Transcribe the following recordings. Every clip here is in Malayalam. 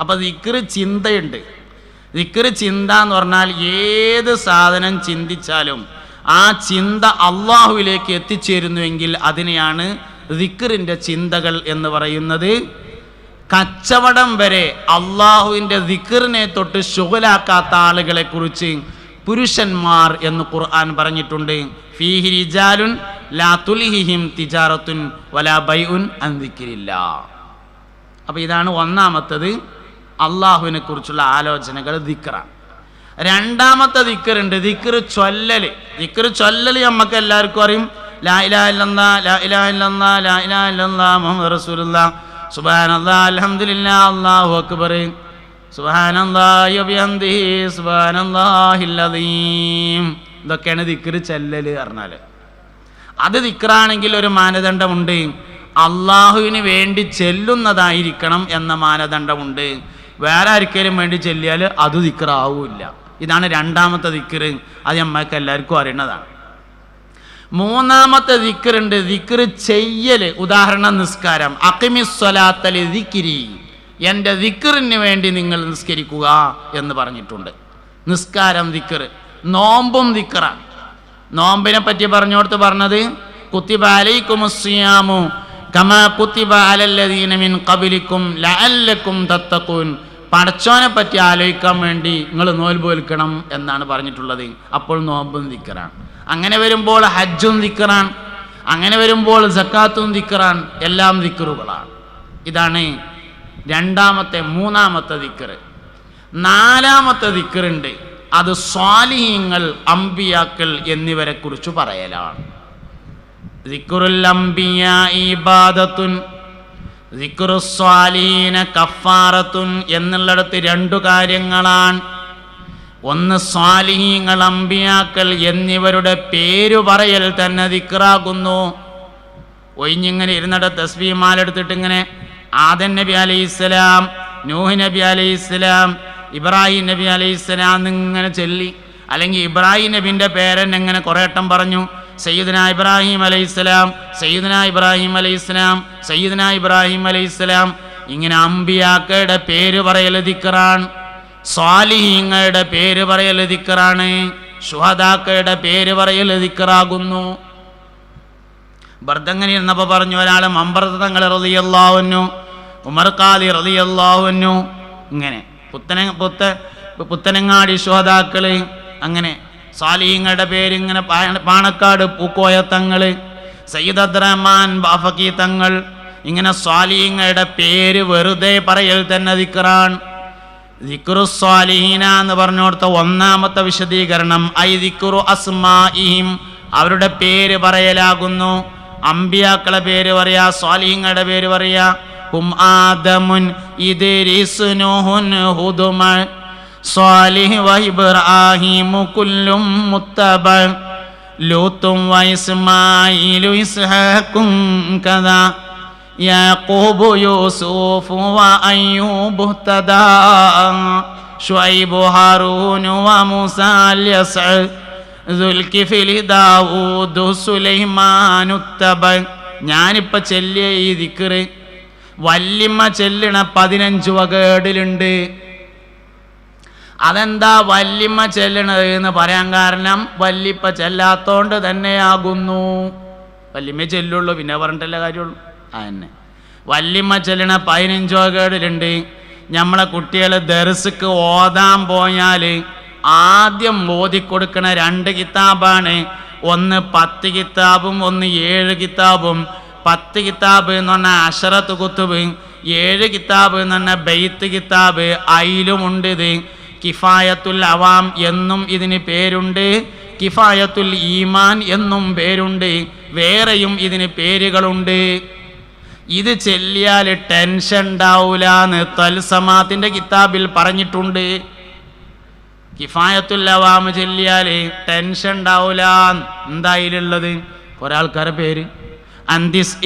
അപ്പോൾ ദിക്റ് ചിന്തയുണ്ട്. ദിക്റ് ചിന്ത എന്ന് പറഞ്ഞാൽ ഏത് സാധനം ചിന്തിച്ചാലും ആ ചിന്ത അള്ളാഹുവിലേക്ക് എത്തിച്ചേരുന്നുവെങ്കിൽ അതിനെയാണ് ദിക്കറിന്റെ ചിന്തകൾ എന്ന് പറയുന്നത്. കച്ചവടം വരെ അള്ളാഹുവിന്റെ ദിക്കറിനെ തൊട്ട് ശുഗലാക്കാത്ത ആളുകളെ കുറിച്ച് പുരുഷന്മാർ എന്ന് ഖുർആൻ പറഞ്ഞിട്ടുണ്ട്. ഫീഹി റിജാലുൻ ലാ തുലിഹിഹിം തിജാറത്തുൻ വലാ ബൈഉൻ അൻ ദിക്രില്ല. അപ്പോൾ ഇതാണ് ഒന്നാമത്തത്. അള്ളാഹുവിനെ കുറിച്ചുള്ള ആലോചനകൾ ദിക്കറാണ് രണ്ടാമത്തെ ദിക്കറുണ്ട് ദിക്കറ് ചൊല്ലല്. ദിക്കറ് ചൊല്ലല് നമുക്ക് എല്ലാവർക്കും അറിയും. ലാ ലാ ഇതൊക്കെയാണ് ദിക്കറ് ചെല്ലല് പറഞ്ഞാൽ അത് ദിക്കറാണെങ്കിൽ ഒരു മാനദണ്ഡമുണ്ട്. അള്ളാഹുവിന് വേണ്ടി ചെല്ലുന്നതായിരിക്കണം എന്ന മാനദണ്ഡമുണ്ട്. വേറെ ആർക്കെങ്കിലും വേണ്ടി ചെല്ലിയാൽ അത് ദിക്കറാവില്ല. ഇതാണ് രണ്ടാമത്തെ ദിക്കർ അത് നമ്മൾക്ക് എല്ലാവർക്കും അറിയുന്നതാണ് മൂന്നാമത്തെ ദിക്കറുണ്ട് ദിക്കർ ചെയ്യൽ ഉദാഹരണം നിസ്കാരം. അക്കിമിസ്വലാത്തൽ ദിക്കിരി. എന്റെ ദിക്കറിന് വേണ്ടി നിങ്ങൾ നിസ്കരിക്കുക എന്ന് പറഞ്ഞിട്ടുണ്ട്. നിസ്കാരം ദിക്കർ നോമ്പും ദിക്കറാണ്. നോമ്പിനെ പറ്റി പറഞ്ഞോടത്ത് പറഞ്ഞത് കുത്തിബ അലൈക്കുമുസ്സിയാമു കമ മിൻ ഖബലിക്കും ലഅല്ലക്കും തത്തഖൂൻ. പടച്ചോനെ പറ്റി ആലോചിക്കാൻ വേണ്ടി നിങ്ങൾ നോൽബ് എന്നാണ് പറഞ്ഞിട്ടുള്ളത്. അപ്പോൾ നോമ്പും ദിക്കറാണ്. അങ്ങനെ വരുമ്പോൾ ഹജ്ജും നിൽക്കറാൻ അങ്ങനെ വരുമ്പോൾ സക്കാത്തും ദിക്കറാൻ എല്ലാം ദിക്കറുകളാണ്. ഇതാണ് രണ്ടാമത്തെ മൂന്നാമത്തെ ദിക്കറ്. നാലാമത്തെ ദിക്കറുണ്ട്. അത് സ്വാലിഹീങ്ങൾ അമ്പിയാക്കൾ എന്നിവരെ കുറിച്ച് പറയലാണ് അംബിയ ഇബാദത്തുൻ സ്വാലീന കഫാറത്തുൻ എന്നുള്ളിടത്ത് രണ്ടു കാര്യങ്ങളാണ്. ഒന്ന് സ്വാലിഹീങ്ങൾ അമ്പിയാക്കൽ എന്നിവരുടെ പേരു പറയൽ തന്നെ ദിക്റാകുന്നു. ഒഴിഞ്ഞിങ്ങനെ ഇരുന്നിടത്ത് തസ്ബീമാലെടുത്തിട്ട് ഇങ്ങനെ ആദൻ നബി അലൈഹി ഇസ്ലാം നൂഹ് നബി അലൈഹി ഇസ്ലാം ഇബ്രാഹിം നബി അലൈഹി ഇസ്ലാം എന്നിങ്ങനെ ചൊല്ലി. അല്ലെങ്കിൽ ഇബ്രാഹിം നബിന്റെ പേരൻ എങ്ങനെ കുറേട്ടം പറഞ്ഞു. സയ്യിദ്ന ഇബ്രാഹിം അലൈഹി ഇസ്ലാം സയ്യിദന ഇബ്രാഹിം അലൈഹി ഇസ്ലാം സയ്യിദന ഇബ്രാഹിം അലൈഹി ഇസ്ലാം ഇങ്ങനെ അമ്പിയാക്കയുടെ പേര് പറയൽ ദിക്കറാണ്. സ്വാലിഹീങ്ങളുടെ പേര് പറയൽ ദിക്കറാണ്. ഷുഹദാക്കയുടെ പേര് പറയൽ ദിക്കറാകുന്നു. ബർദങ്ങനെ ഇരുന്നപ്പോൾ പറഞ്ഞു ഒരാൾ മമ്പർത്ത് തങ്ങൾ റതിയല്ലാവുന്നു ഉമർ ഖാദി റതിയല്ലാവുന്നു ഇങ്ങനെ പുത്തന പുത്ത പുത്തനങ്ങാടി ഷുഹദാക്കൾ അങ്ങനെ സാലിഹങ്ങളുടെ പേരിങ്ങനെ പാണക്കാട് പൂക്കോയ തങ്ങൾ സയ്യിദ് അബ്ദുറഹ്മാൻ ബാഫക്കി തങ്ങൾ ഇങ്ങനെ സ്വാലിഹങ്ങളുടെ പേര് വെറുതെ പറയൽ തന്നെ ദിക്റാൻ ദിക്റു സ്വാലിഹീന എന്ന് പറഞ്ഞോടുത്ത ഒന്നാമത്തെ വിശദീകരണം ഐ ദിക്റു അസ്മാഇഹിം അവരുടെ പേര് പറയലാകുന്നു. അമ്പിയാക്കളെ പേര് പറയാ സ്വാലിഹങ്ങളുടെ പേര് പറയാ ഹും ആദമുൻ ഇത് സ്വാലിഹ് വൈബ്രാഹിം കുല്ലും മുത്തബ. ലൂത്തും വൈസ്മായിലു ഇസ്ഹാക്കും കഥ യാക്കൂബു യൂസുഫു വ അയ്യൂബു തദാ. ഷുഐബു ഹാറൂനു വ മൂസാ അൽയസ്അ. ദുൽകിഫിലി ദാവൂദു സുലൈമാനു തബ. ഞാനിപ്പോൾ ചെല്ലിയ ഈ ദിക്കറ് വല്യമ്മ ചെല്ലണ പതിനഞ്ച് വകേടിലുണ്ട്. അതെന്താ വല്യമ്മ ചെല്ലണത് എന്ന് പറയാൻ കാരണം വല്ലിപ്പ ചെല്ലാത്തോണ്ട് തന്നെയാകുന്നു. വല്യമ്മ ചെല്ലുള്ളൂ പിന്നെ പറഞ്ഞിട്ടല്ല കാര്യമുള്ളൂ. ആ തന്നെ വല്യമ്മ ചെല്ലണ പതിനഞ്ചോ കേടിലുണ്ട്. നമ്മളെ കുട്ടികൾ ദർസുക്ക് ഓതാൻ പോയാൽ ആദ്യം ഓതിക്കൊടുക്കണ രണ്ട് കിതാബാണ്. ഒന്ന് പത്ത് കിതാബും ഒന്ന് ഏഴ് കിതാബും. പത്ത് കിതാബ് എന്ന് പറഞ്ഞാൽ അഷറത്ത് കുത്തുബ് ഏഴ് കിതാബ് എന്ന് പറഞ്ഞാൽ ബെയ്ത്ത് കിതാബ് അയിലുമുണ്ട് ഇത്. കിഫായത്തുൽ അവാം എന്നും ഇതിന് പേരുണ്ട്. കിഫായത്തുൽ ഈമാൻ എന്നും പേരുണ്ട്. വേറെയും ഇതിന് പേരുകളുണ്ട്. ഇത് ചെല്ലിയാൽ ടെൻഷൻ ഉണ്ടാവൂല എന്ന് തൽസമാത്തിന്റെ കിതാബിൽ പറഞ്ഞിട്ടുണ്ട്. കിഫായത്തുൽ അവാം ചെല്ലിയാൽ ടെൻഷൻ ഉണ്ടാവൂല എന്തായാലുള്ളത്? ഒരാൾക്കാരെ പേര്. അന്തിസ്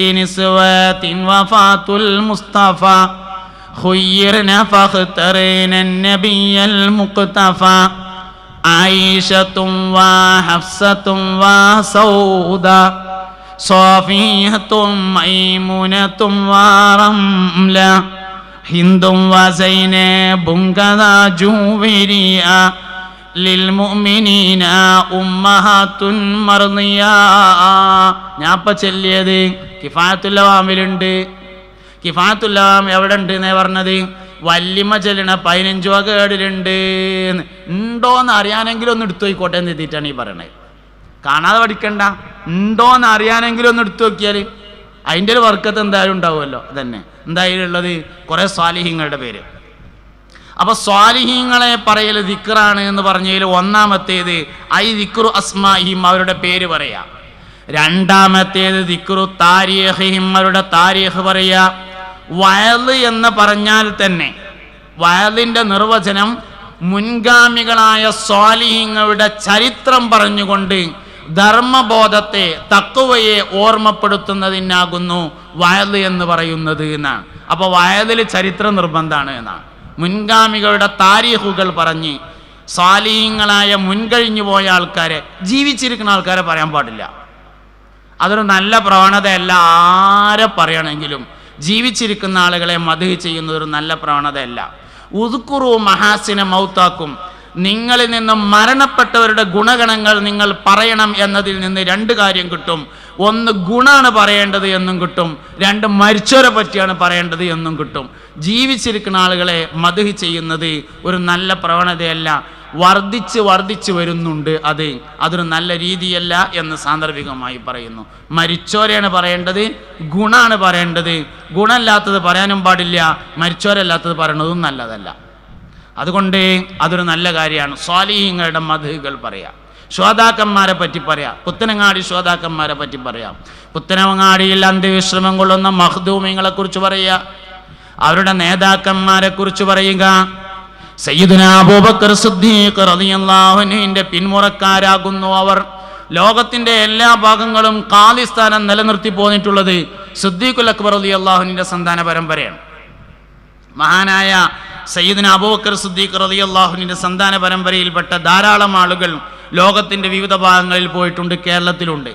മുസ്തഫ. خيرنا فاخترنا النبي المقتفى عائشة وحفصة وسودة صافية ميمونة ورملة ഹിന്ദും വസൈനബും കഥാ ജൂവിരിയ ലിൽമുഅ്മിനീന ഉമ്മഹാത്തുൻ മർദിയ ഞാൻ ഇപ്പം ചൊല്ലിയത് കിഫായത്തുല്ലവാമിലുണ്ട് കിഫാത്തുല്ലാം എവിടെ ഉണ്ട് എന്നേ പറഞ്ഞത്? വല്യമ്മ ചെല്ലണ പതിനഞ്ച് വക ഏടിലുണ്ട് ഉണ്ടോന്ന് അറിയാനെങ്കിലും ഒന്ന് എടുത്തു നോയിക്കോട്ടെ എന്ന് എത്തിയിട്ടാണ് ഈ പറയണത്. കാണാതെ പഠിക്കണ്ട. ഉണ്ടോന്ന് അറിയാനെങ്കിലും ഒന്ന് എടുത്തു നോക്കിയാൽ അതിന്റെ ഒരു വർക്കത്ത് എന്തായാലും ഉണ്ടാവുമല്ലോ. അതന്നെ. എന്തായാലും ഉള്ളത്? കുറേ സ്വാലിഹ്യങ്ങളുടെ പേര്. അപ്പോൾ സ്വാലിഹീങ്ങളെ പറയൽ ദിക്റാണ് എന്ന് പറഞ്ഞതിൽ ഒന്നാമത്തേത് ഐ ദിക്റു അസ്മാഹിം അവരുടെ പേര് പറയാ. രണ്ടാമത്തേത് ദിക്റു താരിഹിം അവരുടെ താരിഹ് പറയാ. വയൽ എന്ന് പറഞ്ഞാൽ തന്നെ വയലിന്റെ നിർവചനം മുൻഗാമികളായ സ്വാലിഹിങ്ങളുടെ ചരിത്രം പറഞ്ഞുകൊണ്ട് ധർമ്മബോധത്തെ തക്കുവയെ ഓർമ്മപ്പെടുത്തുന്നതിനാകുന്നു വയൽ എന്ന് പറയുന്നത് എന്നാണ്. അപ്പോൾ വയലിൽ ചരിത്ര നിർബന്ധമാണ് എന്നാണ്. മുൻഗാമികളുടെ താരീഖുകൾ പറഞ്ഞ് സ്വാലിഹിങ്ങളായ മുൻകഴിഞ്ഞു പോയ ആൾക്കാരെ ജീവിച്ചിരിക്കുന്ന ആൾക്കാരെ പറയാൻ പാടില്ല. അതൊരു നല്ല പ്രവണതയല്ല ആരെ പറയണമെങ്കിലും ജീവിച്ചിരിക്കുന്ന ആളുകളെ മധു ചെയ്യുന്ന ഒരു നല്ല പ്രവണതയല്ല. ഉതുക്കുറു മഹാസിന മൗത്താക്കും. നിങ്ങളിൽ നിന്നും മരണപ്പെട്ടവരുടെ ഗുണഗണങ്ങൾ നിങ്ങൾ പറയണം എന്നതിൽ നിന്ന് രണ്ട് കാര്യം കിട്ടും. ഒന്ന് ഗുണാണ് പറയേണ്ടത് എന്നും കിട്ടും. രണ്ട് മരിച്ചവരെ പറ്റിയാണ് പറയേണ്ടത് എന്നും കിട്ടും. ജീവിച്ചിരിക്കുന്ന ആളുകളെ മധു ചെയ്യുന്നത് ഒരു നല്ല പ്രവണതയല്ല. വർദ്ധിച്ച് വർദ്ധിച്ച് വരുന്നുണ്ട് അത്. അതൊരു നല്ല രീതിയല്ല എന്ന് സാന്ദർഭികമായി പറയുന്നു. മരിച്ചോരെയാണ് പറയേണ്ടത്. ഗുണാണ് പറയേണ്ടത്. ഗുണമല്ലാത്തത് പറയാനും പാടില്ല. മരിച്ചോരല്ലാത്തത് പറയണതും നല്ലതല്ല. അതുകൊണ്ട് അതൊരു നല്ല കാര്യമാണ്. സ്വാലിഹീങ്ങളുടെ മധുകൾ പറയാം. ശ്രോതാക്കന്മാരെ പറ്റി പറയാം. പുത്തനങ്ങാടി ശ്രോതാക്കന്മാരെ പറ്റി പറയാം. പുത്തനങ്ങാടിയിൽ അന്ത്യവിശ്രമം കൊള്ളുന്ന മഹദൂമിങ്ങളെ കുറിച്ച് പറയുക അവരുടെ നേതാക്കന്മാരെ കുറിച്ച് പറയുക. സയ്യിദുന അബൂബക്കർ സിദ്ദീഖ് പിന്മുറക്കാരാകുന്നു അവർ. ലോകത്തിന്റെ എല്ലാ ഭാഗങ്ങളും കാലിസ്ഥാനം നിലനിർത്തി പോന്നിട്ടുള്ളത് സിദ്ദീഖുൽ അക്ബർ അലി റളിയല്ലാഹുവിന്റെ സന്താന പരമ്പരയാണ്. മഹാനായ സയ്യിദിന അബൂബക്കർ സിദ്ദീഖ് റളിയല്ലാഹുവിന്റെ സന്താന പരമ്പരയിൽപ്പെട്ട ധാരാളം ആളുകൾ ലോകത്തിന്റെ വിവിധ ഭാഗങ്ങളിൽ പോയിട്ടുണ്ട് കേരളത്തിലുണ്ട്.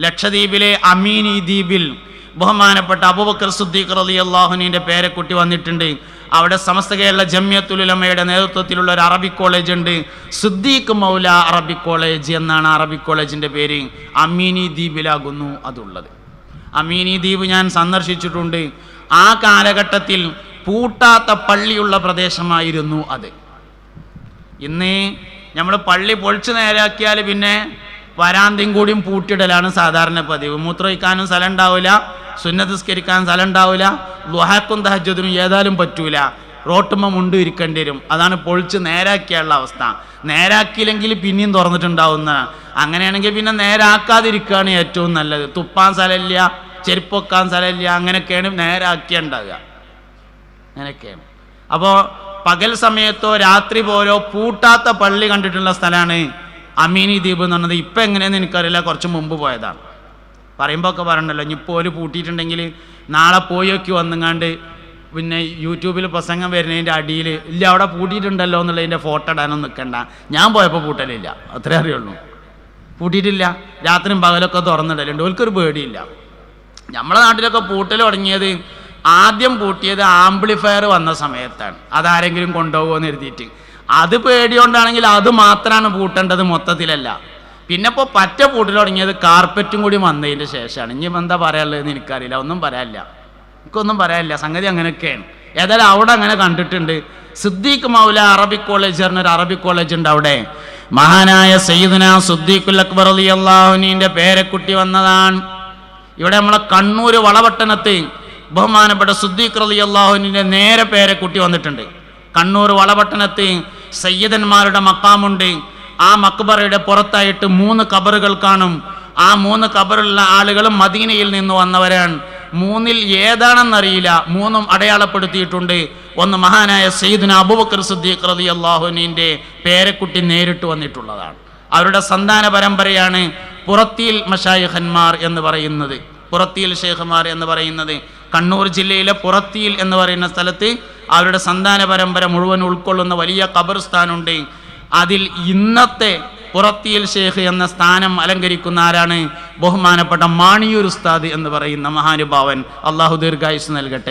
ലക്ഷദ്വീപിലെ അമീനി ദ്വീപിൽ ബഹുമാനപ്പെട്ട അബൂബക്കർ സിദ്ദീഖ് പേരെ പേരക്കുട്ടി വന്നിട്ടുണ്ട്. അവിടെ സമസ്ത കേരള ജമ്യത്തുലുലമയുടെ നേതൃത്വത്തിലുള്ള ഒരു അറബിക് കോളേജ് ഉണ്ട്. സുദ്ദീഖ് മൗല അറബിക് കോളേജ് എന്നാണ് അറബിക് കോളേജിന്റെ പേര്. അമീനി ദ്വീപിലാകുന്നു അതുള്ളത്. അമീനി ദ്വീപ് ഞാൻ സന്ദർശിച്ചിട്ടുണ്ട്. ആ കാലഘട്ടത്തിൽ പൂട്ടാത്ത പള്ളിയുള്ള പ്രദേശമായിരുന്നു അത്. ഇന്ന് നമ്മൾ പള്ളി പൊളിച്ചു നേരാക്കിയാൽ പിന്നെ വരാന്തിയും കൂടിയും പൂട്ടിടലാണ് സാധാരണ പതിവ്. മൂത്രമൊഴിക്കാനും സ്ഥലം ഉണ്ടാവില്ല. സുന്നതസ്കരിക്കാൻ സ്ഥലം ഉണ്ടാവില്ല ലുഹാക്കും തഹജദിനും ഏതായാലും പറ്റൂല. റോട്ടുമ്മ മുണ്ട് ഇരിക്കേണ്ടി വരും. അതാണ് പൊളിച്ച് നേരാക്കിയുള്ള അവസ്ഥ. നേരാക്കിയില്ലെങ്കിൽ പിന്നെയും തുറന്നിട്ടുണ്ടാവുന്ന. അങ്ങനെയാണെങ്കിൽ പിന്നെ നേരാക്കാതിരിക്കുകയാണ് ഏറ്റവും നല്ലത്. തുപ്പാൻ സ്ഥലമില്ല ചെരുപ്പൊക്കാൻ സ്ഥലമില്ല അങ്ങനെയൊക്കെയാണ് നേരാക്കിയുണ്ടാകുക അങ്ങനെയൊക്കെയാണ്. അപ്പോൾ പകൽ സമയത്തോ രാത്രി പോലോ പൂട്ടാത്ത പള്ളി കണ്ടിട്ടുള്ള സ്ഥലമാണ് അമീനി ദ്വീപ് എന്ന് പറഞ്ഞത്. ഇപ്പം എങ്ങനെയെന്ന് എനിക്കറിയില്ല. കുറച്ച് മുമ്പ് പോയതാണ്. പറയുമ്പോൾ ഒക്കെ പറയണ്ടല്ലോ ഇനി ഒരു പൂട്ടിയിട്ടുണ്ടെങ്കിൽ നാളെ പോയി നോക്കി വന്നുങ്ങാണ്ട് പിന്നെ യൂട്യൂബിൽ പ്രസംഗം വരുന്നതിന്റെ അടിയിൽ ഇല്ല അവിടെ പൂട്ടിയിട്ടുണ്ടല്ലോ എന്നുള്ളതിന്റെ ഫോട്ടോ ഇടാനൊന്നും നിൽക്കണ്ട ഞാൻ പോയപ്പോൾ പൂട്ടലില്ല അത്രേ അറിയുള്ളൂ. പൂട്ടിയിട്ടില്ല രാത്രിയും പകലൊക്കെ തുറന്നിടലുണ്ട് ഓൽക്കൊരു പേടിയില്ല. നമ്മളെ നാട്ടിലൊക്കെ പൂട്ടൽ തുടങ്ങിയത് ആദ്യം പൂട്ടിയത് ആംപ്ലിഫയർ വന്ന സമയത്താണ് അതാരെങ്കിലും കൊണ്ടുപോകുമെന്ന് എഴുതിയിട്ട്. അത് പേടിയോണ്ടാണെങ്കിൽ അത് മാത്രമാണ് പൂട്ടേണ്ടത് മൊത്തത്തിലല്ല. പിന്നെ ഇപ്പോൾ പറ്റ പൂട്ടിൽ തുടങ്ങിയത് കാർപ്പറ്റും കൂടി വന്നതിന്റെ ശേഷമാണ്. ഇനി എന്താ പറയാനുള്ളതെന്ന് എനിക്കറിയില്ല. ഒന്നും പറയാനില്ല. എനിക്കൊന്നും പറയാനില്ല. സംഗതി അങ്ങനെയൊക്കെയാണ്. ഏതായാലും അവിടെ അങ്ങനെ കണ്ടിട്ടുണ്ട്. സിദ്ദീഖ് മൗല അറബി കോളേജ് പറഞ്ഞൊരു അറബി കോളേജ് ഉണ്ട് അവിടെ. മഹാനായ സയ്യിദുന സുദ്ദീഖുൽ അക്ബർ അലി അള്ളാഹുനീന്റെ പേരക്കുട്ടി വന്നതാണ്. ഇവിടെ നമ്മളെ കണ്ണൂർ വളപട്ടണത്ത് ബഹുമാനപ്പെട്ട സുദ്ദീഖ് അലി അള്ളാഹുനീന്റെ നേരെ പേരക്കുട്ടി വന്നിട്ടുണ്ട്. കണ്ണൂർ വളപട്ടണത്ത് സയ്യിദന്മാരുടെ മക്കാമുണ്ട്. ആ മക്ബറയുടെ പുറത്തായിട്ട് മൂന്ന് കബറുകൾ കാണും. ആ മൂന്ന് കബറുള്ള ആളുകളും മദീനയിൽ നിന്ന് വന്നവരാണ്. മൂന്നിൽ ഏതാണെന്നറിയില്ല. മൂന്നും അടയാളപ്പെടുത്തിയിട്ടുണ്ട്. ഒന്ന് മഹാനായ സയ്യിദ്ന അബുബക്കർ സിദ്ദീഖ് റതി അള്ളാഹുനീന്റെ പേരക്കുട്ടി നേരിട്ട് വന്നിട്ടുള്ളതാണ്. അവരുടെ സന്താന പരമ്പരയാണ് പുറത്തിയിൽ മഷായിഖന്മാർ എന്ന് പറയുന്നത്. പുറത്തിയിൽ ഷേഖന്മാർ എന്ന് പറയുന്നത്. കണ്ണൂർ ജില്ലയിലെ പുറത്തിയിൽ എന്ന് പറയുന്ന സ്ഥലത്ത് അവരുടെ സന്താന പരമ്പര മുഴുവൻ ഉൾക്കൊള്ളുന്ന വലിയ ഖബർസ്ഥാനുണ്ട്. അതിൽ ഇന്നത്തെ പുറത്തിയിൽ ഷേഖ് എന്ന സ്ഥാനം അലങ്കരിക്കുന്ന ആരാണ്? ബഹുമാനപ്പെട്ട മാണിയൂർ ഉസ്താദ് എന്ന് പറയുന്ന മഹാനുഭാവൻ. അള്ളാഹു ദീർഘായുസ് നൽകട്ടെ.